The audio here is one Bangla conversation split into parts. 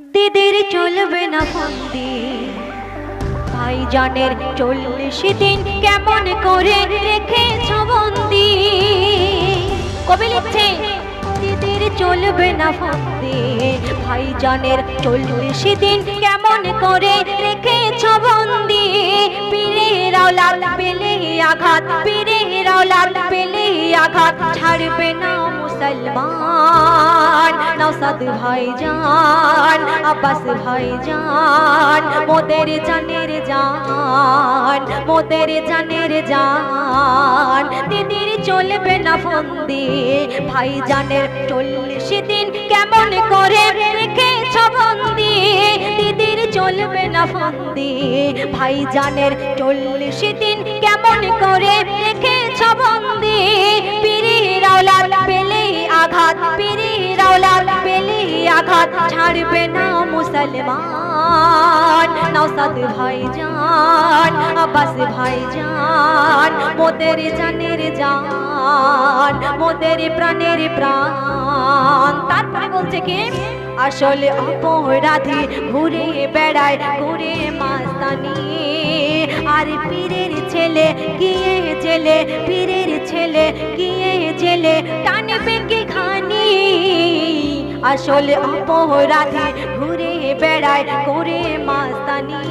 দিদির চলবে না ফন্দি ভাইজানের চল্লিশ দিন কেমন করে রেখেছ বন্দি কবি লিখছে দিদির চলবে না ফন্দি ভাইজানের চল্লিশ দিন কেমন করে রেখেছ বন্দি পীরের আওলাদ পেলে আঘাত, পীরের আওলাদ পেলে আঘাত ছাড়বে না মুসলমান। নওসাদ ভাইজান, আব্বাস ভাইজান, মোদের জানের জান, মোদের জানের জান। দিদির চলবে না ফন্দি, ভাইজানের চল্লিশ দিন কেমন করে রেখেছ বন্দি দিদির চলবে না ফন্দি, ভাইজানের চল্লিশ দিন কেমন করে রেখেছ বন্দি পিরির আওলাদ পেলে আঘাত, পিরির আওলাদ পেলে আঘাত, ছাড়বে না মুসলমান। নওসাদ ভাইজান, আব্বাস ভাইজান, মোদের জানের জান, মোদের প্রাণের প্রাণ। তারপরে বলছে কি? আসলে অপরাধী ঘুরে বেড়ায়, ঘুরে মাস্তানি। আর পীরের ছেলে, গিয়ে জেলে, পীরের ছেলে, গিয়ে জেলে। টানবে কি খানি আসলে অপরাধী ঘুরে বেড়ায় করে মাস্তানি।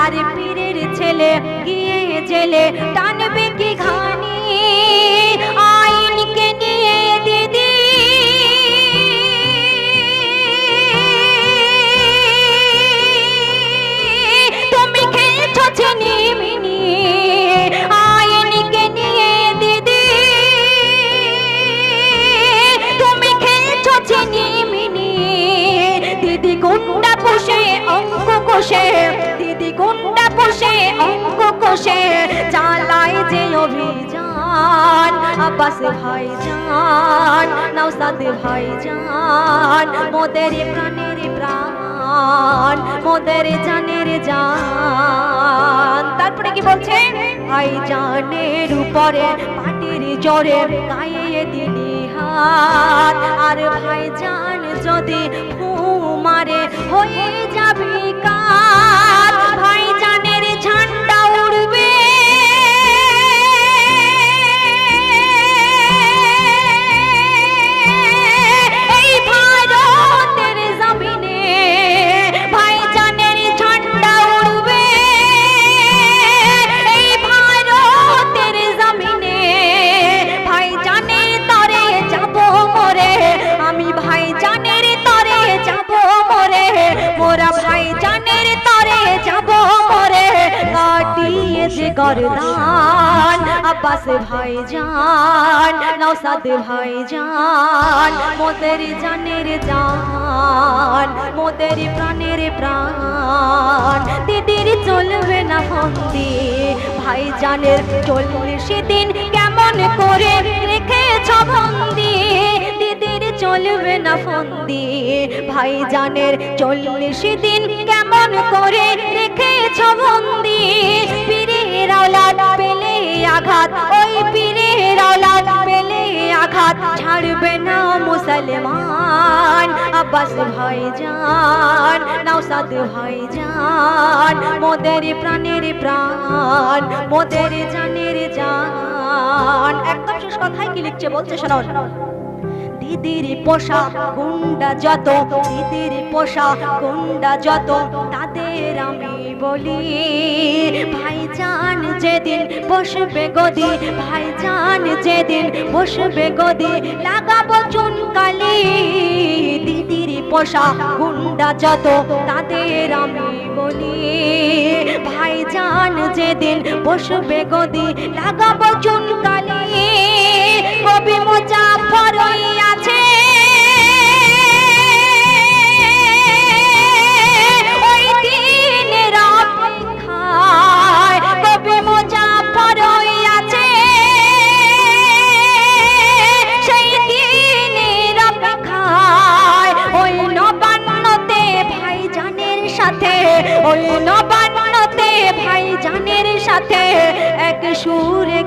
আর পীরের ছেলে, গিয়ে জেলে টানবে পেঙ্গে ঘানি কোষে চালায় যে অভিযান। আব্বাস ভাই ভাইজান নওসাদ ভাইজান, মোদের প্রাণের প্রাণ, মোদের জানের জান। তারপরে কি বলছে? ভাইজানের উপরে পাটির জোরে গায়ে দিলি হাত। আর ভাই ভাইজান যদি ফু মারে, হয়ে যাবি আব্বাস ভাইজান, নওসাদ ভাইজান, মোদের জানের জান, মোদের প্রাণের প্রাণ। দিদির চলবে না ফন্দি ভাইজানের চল্লিশ দিন কেমন করে রেখেছ বন্দি দিদির চলবে না ফন্দি ভাইজানের চল্লিশ দিন কেমন করে রেখেছ বন্দি পীরের আওলাদ পেলে আঘাত, ওই পীরের আওলাদ পেলে আঘাত। ছাড়বে না মুসলমান আব্বাস ভাইজান নওসাদ ভাইজান, মোদের প্রাণের প্রাণ, মোদের জানের জান। একদম শেষ কথাই কি লিখছে বলছে শোনো দিদির পোষা গুন্ডা যত দিদির পোষা গুন্ডা যত, তাদের আমি বলি, ভাইজান যেদিন বসবে গদি, ভাইজান যেদিন বসবে গদি, লাগাবো চুনকালি, দিদির পোষা গুন্ডা যত, তাদের আমি বলি, ভাইজান যেদিন বসবে গদি, লাগাবো চুনকালি, কবি মুজাফর আছে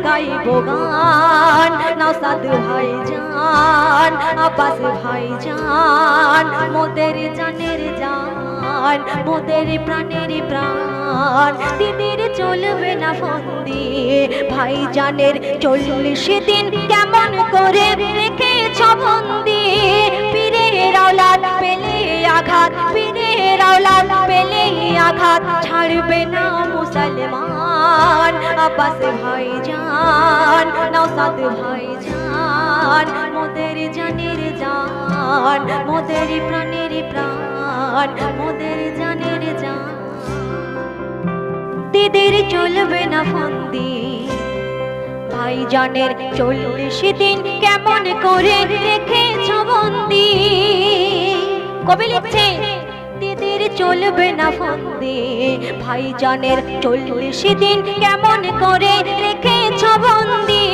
গাইব গান নসাদ ভাই জান আব্বাস ভাই জান মোদের জানের জান, মোদের প্রাণের প্রাণ। দিদির চলবে না ফন্দি ভাই জানের চল্লিশ দিন কেমন করে রেখেছ বন্দি পীরের আওলাদ পেলে আঘাত, পীরের আওলাদ আঘাত ছাড়বে না মুসলমান। আব্বাস ভাই জান নওসাদ ভাই জান মোদের জানের জান, মোদের প্রাণের প্রাণ, মোদের জানের জান। দিদির চলবে না ফন্দি ভাই জানের চল্লিশ দিন কেমন করে রেখেছ বন্দি? কবি লিখছে চলবে না ফন্দে। ভাই জানের চল্লিশ দিন কেমন করে রেখেছ বন্দি?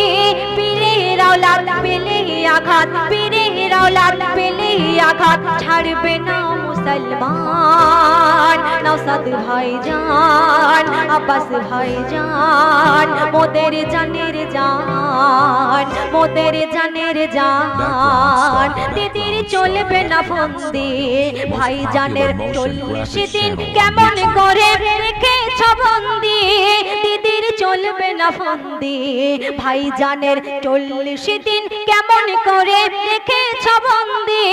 পীরের আওলাদ পেলে আঘাত, পীরের আওলাদ পেলে আঘাত ছাড়বে না মুসলমান। নওসাদ ভাই জান আব্বাস ভাই জান মোদের জানের জান, মোদের জানের জান। দিদির চলবে না ফন্দি ভাই জানের চল্লিশ দিন কেমন করে রেখেছ বন্দি দিদির চলবে না ফন্দি ভাই জানের চল্লিশ দিন কেমন করে রেখেছ বন্দি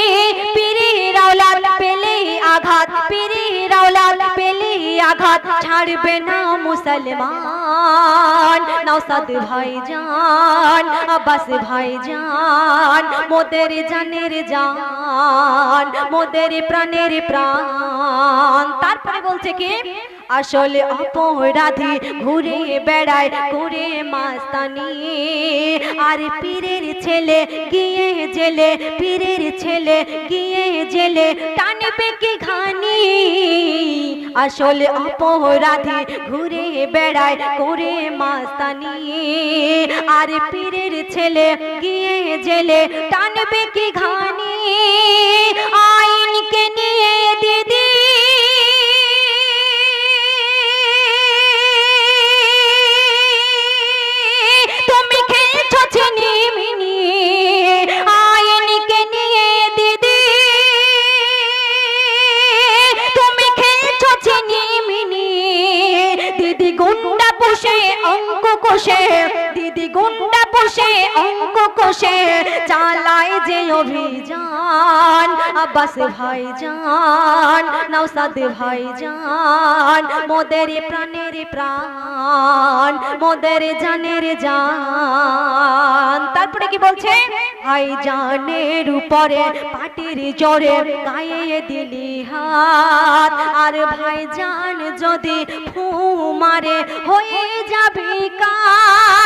পীরের আওলাদ পেলে আঘাত পীরের আওলাদ পেলে আঘাত। ছাড়বে না মুসলমান নওসাদ ভাই জান আব্বাস ভাই জান মোদের জানের জান, মোদের প্রাণের প্রাণ। তারপরে বলছে কি? আসলে অপরাধী ঘুরে বেড়ায় করে মাস্তানি। আর পীরের ছেলে গিয়ে জেলে পীরের ছেলে গিয়ে জেলে টানবে কি ঘানি? আসলে অপরাধী ঘুরে বেড়ায় করে মাস্তানি। আর পীরের ছেলে গিয়ে জেলে টানবে কি ঘানি? আইনকে নিয়ে দিদি কোষে চালায় যে অভিযান। আব্বাস ভাই জান নওসাদ ভাই জান, মোদের প্রাণের প্রাণ, মোদের জানের জান। তারপরে কি বলছে? ভাই জানের উপরে পাটির জোরে গায়ে দিলি হাত। আর ভাই জান যদি ফু মারে, হয়ে যাবে কার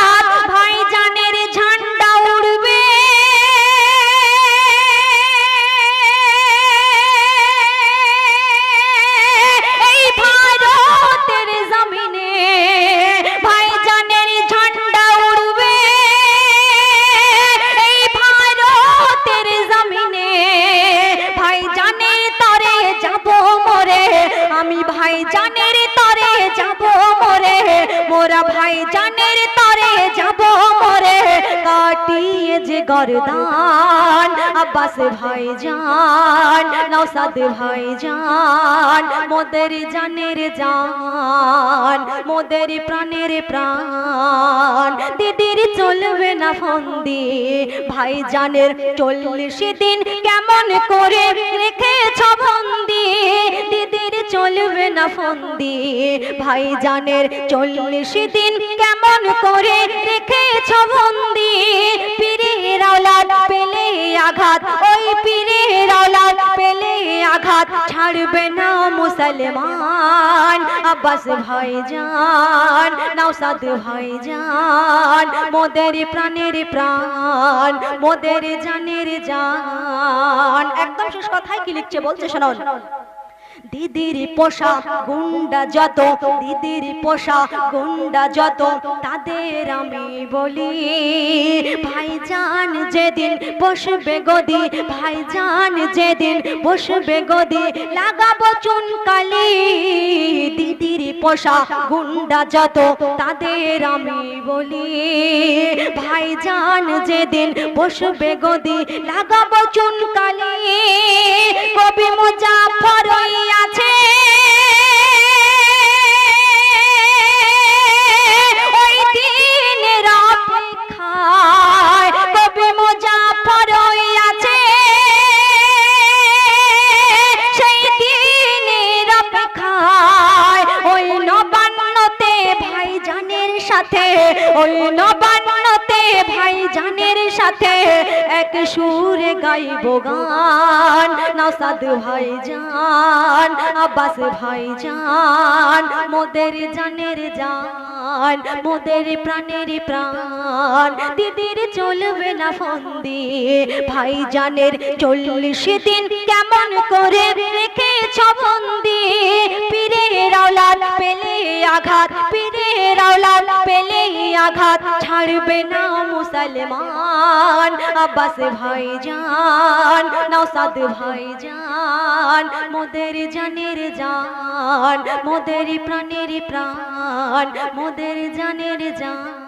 গরদান, আব্বাস ভাই জান নওসাদ ভাই জান মোদের জানের জান, মোদের প্রাণের প্রাণ। দিদির চলবে না ফন্দি ভাই জানের চল্লিশ দিন কেমন করে রেখেছ বন্দি দিদির চলবে না ফন্দি ভাই জানের চল্লিশ দিন কেমন করে রেখেছ বন্দি পীরের আওলাদ পেলে আঘাত, ওই পীরের আওলাদ পেলে আঘাত। ছাড়বে না মুসলমান আব্বাস ভাই জান নওসাদ ভাই জান মোদের প্রাণের প্রাণ, মোদের জানের জান। একদম শেষ কথায় কি লিখছে বলছে শোনো দিদির পোষা গুন্ডা যত, দিদির পোষা গুন্ডা যত, তাদের আমি বলি, ভাইজান যেদিন বসবে গদি, ভাইজান যেদিন বসবে গদি, লাগাবো চুনকালি। দিদির পোষা গুন্ডা যত, তাদের আমি বলি, ভাইজান যেদিন বসবে গদি, লাগাবো চুনকালি। কবি মুজাফর আছে। গাইব গান নসাদ ভাইজান আব্বাস ভাইজান মোদের জানের জান, মোদের প্রাণের প্রাণ। দিদির চলবে না ফন্দি, ভাইজানের চল্লিশ দিন কেমন করে রেখেছ বন্দি পীরে রাওলাল পেলে আঘাত পীরে আঘাত ছাড়বে না মুসলমান। আব্বাস ভাই যান নওসাদ ভাইজান, মোদের জানের জান, মোদের প্রাণের প্রাণ, মোদের জানের জান।